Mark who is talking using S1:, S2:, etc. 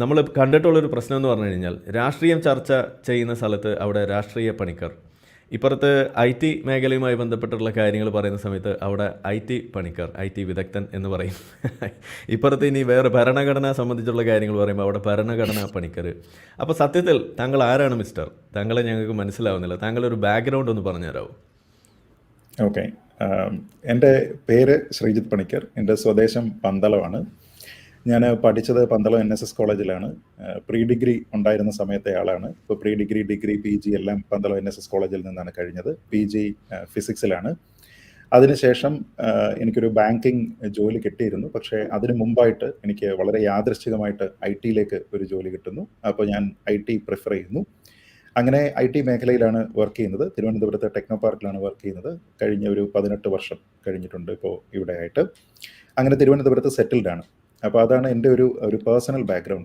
S1: നമ്മൾ കണ്ടിട്ടുള്ളൊരു പ്രശ്നം എന്ന് പറഞ്ഞു കഴിഞ്ഞാൽ രാഷ്ട്രീയം ചർച്ച ചെയ്യുന്ന സ്ഥലത്ത് അവിടെ രാഷ്ട്രീയ പണിക്കർ. ഇപ്പുറത്ത് ഐ ടി മേഖലയുമായി ബന്ധപ്പെട്ടുള്ള കാര്യങ്ങൾ പറയുന്ന സമയത്ത് അവിടെ I T Panicker I T വിദഗ്ധൻ എന്ന് പറയും. ഇപ്പുറത്ത് ഇനി വേറെ ഭരണഘടന സംബന്ധിച്ചുള്ള കാര്യങ്ങൾ പറയുമ്പോൾ അവിടെ ഭരണഘടനാ പണിക്കർ അപ്പോൾ സത്യത്തിൽ താങ്കൾ ആരാണ് മിസ്റ്റർ? താങ്കളെ ഞങ്ങൾക്ക് മനസ്സിലാവുന്നില്ല. താങ്കളൊരു ബാക്ക്ഗ്രൗണ്ട് ഒന്ന് പറഞ്ഞു തരാമോ
S2: ഓക്കെ എന്റെ പേര് ശ്രീജിത്ത് പണിക്കർ. എന്റെ സ്വദേശം പന്തളമാണ് ഞാൻ പഠിച്ചത് പന്തളം എൻ എസ് എസ് കോളേജിലാണ്. പ്രീ ഡിഗ്രി ഉണ്ടായിരുന്ന സമയത്തെ ആളാണ്. ഇപ്പോൾ pre degree degree P G എല്ലാം പന്തളം എൻ എസ് എസ് കോളേജിൽ നിന്നാണ് കഴിഞ്ഞത്. പി ജി ഫിസിക്സിലാണ്. അതിനുശേഷം എനിക്കൊരു ബാങ്കിങ് ജോലി കിട്ടിയിരുന്നു. പക്ഷേ അതിനു മുമ്പായിട്ട് എനിക്ക് വളരെ യാദൃശ്ചികമായിട്ട് ഐ ടിയിലേക്ക് ഒരു ജോലി കിട്ടുന്നു. അപ്പോൾ ഞാൻ ഐ ടി പ്രിഫർ ചെയ്യുന്നു. അങ്ങനെ ഐ ടി മേഖലയിലാണ് വർക്ക് ചെയ്യുന്നത്. തിരുവനന്തപുരത്ത് ടെക്നോ പാർക്കിലാണ് വർക്ക് ചെയ്യുന്നത്. കഴിഞ്ഞ ഒരു പതിനെട്ട് വർഷം കഴിഞ്ഞിട്ടുണ്ട് ഇപ്പോൾ ഇവിടെ ആയിട്ട് അങ്ങനെ തിരുവനന്തപുരത്ത് സെറ്റിൽഡ് ആണ്. അപ്പോൾ അതാണ് എന്റെ ഒരു ഒരു പേഴ്സണൽ ബാക്ക്ഗ്രൗണ്ട്